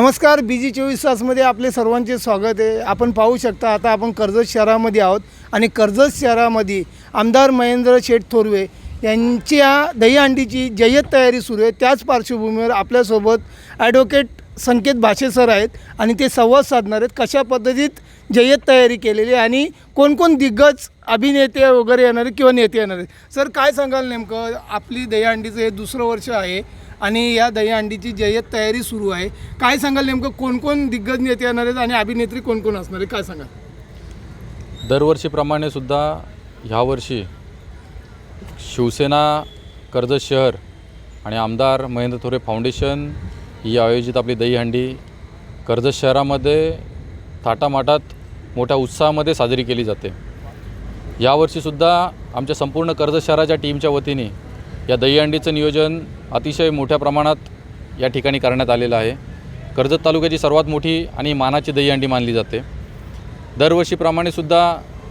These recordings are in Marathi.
नमस्कार बी जी चोवीस तासमध्ये आपले सर्वांचे स्वागत आहे. आपण पाहू शकता आता आपण कर्जत शहरामध्ये आहोत. आणि कर्जत शहरामध्ये आमदार महेंद्र शेठ थोरवे यांच्या दहीहंडीची जय्यत तयारी सुरू आहे. त्याच पार्श्वभूमीवर आपल्यासोबत ॲडव्होकेट संकेत भाषे सर आहेत आणि ते संवाद साधणार आहेत. कशा पद्धतीत जय्यत तयारी केलेली आहे आणि कोणकोण दिग्गज अभिनेते वगैरे येणारे किंवा नेते येणार आहेत? सर काय सांगाल नेमकं? आपली दहीहंडीचं हे दुसरं वर्ष आहे. आणि या दहीहंडीची जय्यत तयारी सुरू आहे. काय सांगाल नेमकं? कोण कोण दिग्गज नेते येणार आहेत आणि अभिनेत्री कोण कोण असणार आहे काय सांगाल? दरवर्षीप्रमाणे सुद्धा ह्यावर्षी शिवसेना कर्जत शहर आणि आमदार महेंद्र थोरे फाउंडेशन ही आयोजित आपली दहीहंडी कर्जत शहरामध्ये थाटामाटात मोठ्या उत्साहामध्ये साजरी केली जाते. यावर्षीसुद्धा आमच्या संपूर्ण कर्जत शहराच्या टीमच्या वतीने या दहीहंडीचं नियोजन अतिशय मोठ्या प्रमाणात या ठिकाणी करण्यात आलेलं आहे. कर्जत तालुक्याची सर्वात मोठी आणि मानाची दहीहंडी मानली जाते. दरवर्षीप्रमाणे सुद्धा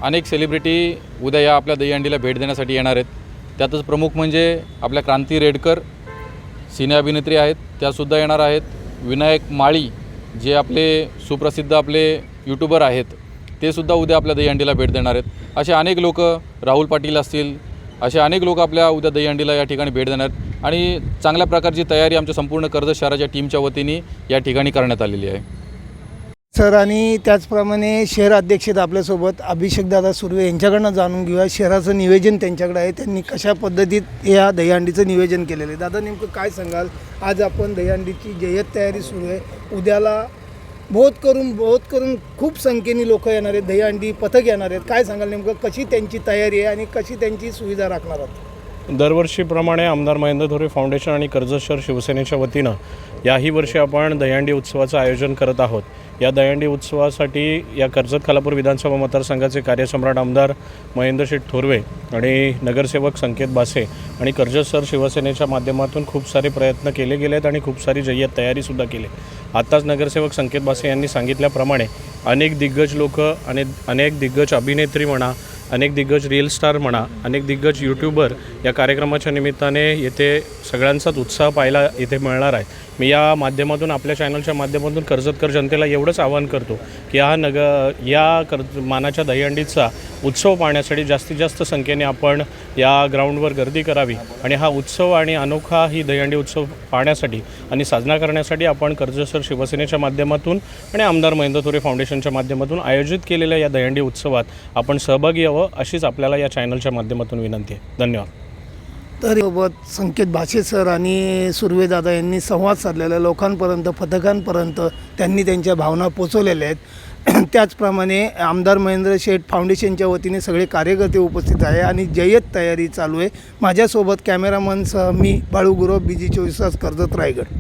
अनेक सेलिब्रिटी उद्या या आपल्या दहीहंडीला भेट देण्यासाठी येणार आहेत. त्यातच प्रमुख म्हणजे आपल्या क्रांती रेडकर सिने अभिनेत्री आहेत. त्यासुद्धा येणार आहेत. विनायक माळी जे आपले सुप्रसिद्ध आपले यूट्यूबर आहेत ते सुद्धा उद्या आपल्या दहीहंडीला भेट देणार आहेत. असे अनेक लोक राहुल पाटील असतील असे अनेक लोक आपल्या उद्या दहीहंडीला या ठिकाणी भेट देणार आणि चांगल्या प्रकारची तयारी आमच्या संपूर्ण कर्जत शहराच्या टीमच्या वतीने या ठिकाणी करण्यात आलेली आहे. सर आणि त्याचप्रमाणे शहर अध्यक्ष आपल्यासोबत अभिषेकदादा सुर्वे यांच्याकडनं जाणून घेऊया. शहराचं नियोजन त्यांच्याकडे आहे. त्यांनी कशा पद्धतीत या दहीहंडीचं नियोजन केलेलं आहे? दादा नेमकं काय सांगाल? आज आपण दहीहंडीची जय्यत तयारी सुरू आहे. उद्याला बहुत करून बहुत करून खूप संख्येने लोक येणार आहेत दहीहंडी पथक येणार आहेत. काय सांगाल नेमकं? कशी त्यांची तयारी आहे आणि कशी त्यांची सुविधा राखणार आहात? दरवर्षीप्रमाणे आमदार महेंद्र धोरे फाउंडेशन आणि कर्जशर शिवसेनेच्या वतीनं याही वर्षी आपण दहीहंडी उत्सवाचं आयोजन करत आहोत. या दहीहंडी उत्सवासाठी या कर्जत खालापूर विधानसभा मतदारसंघाचे कार्यसम्राट आमदार महेंद्र शेठ थोरवे आणि नगरसेवक संकेत बासे आणि कर्जत सर शिवसेनेच्या माध्यमातून खूप सारे प्रयत्न केले गेले आहेत आणि खूप सारी जय्यत तयारीसुद्धा केली. आत्ताच नगरसेवक संकेत बासे यांनी सांगितल्याप्रमाणे अनेक दिग्गज लोक आणि अनेक दिग्गज अभिनेत्री म्हणा अनेक दिग्गज रील स्टार म्हणा अनेक दिग्गज यूट्यूबर या कार्यक्रमाच्या निमित्ताने येथे सगळ्यांचाच उत्साह पाहायला येथे मिळणार आहे. मी या माध्यमातून आपल्या चॅनलच्या माध्यमातून कर्जतकर जनतेला एवढंच आवाहन करतो की हा नग या कर्ज मानाच्या दहीहंडीचा उत्सव पाहण्यासाठी जास्तीत जास्त संख्येने आपण या ग्राउंडवर गर्दी करावी आणि हा उत्सव आणि अनोखा ही दहीहंडी उत्सव पाहण्यासाठी आणि साजरा करण्यासाठी आपण कर्जसर शिवसेनेच्या माध्यमातून आणि आमदार महेंद्र तोरे फाउंडेशनच्या माध्यमातून आयोजित केलेल्या या दहीहंडी उत्सवात आपण सहभागी यावं अशीच आपल्याला या चॅनलच्या माध्यमातून विनंती आहे. धन्यवाद. तर सोबत संकेत भाषे सर आणि सुर्वेदादा यांनी संवाद साधलेला लोकांपर्यंत पथकांपर्यंत त्यांनी त्यांच्या भावना पोचवलेल्या आहेत. त्याचप्रमाणे आमदार महेंद्र शेठ फाउंडेशनच्या वतीने सगळे कार्यकर्ते उपस्थित आहे आणि जय्यत तयारी चालू आहे. माझ्यासोबत कॅमेरामनसह मी बाळू गुरव बी जी चोवीस तास कर्जत रायगड.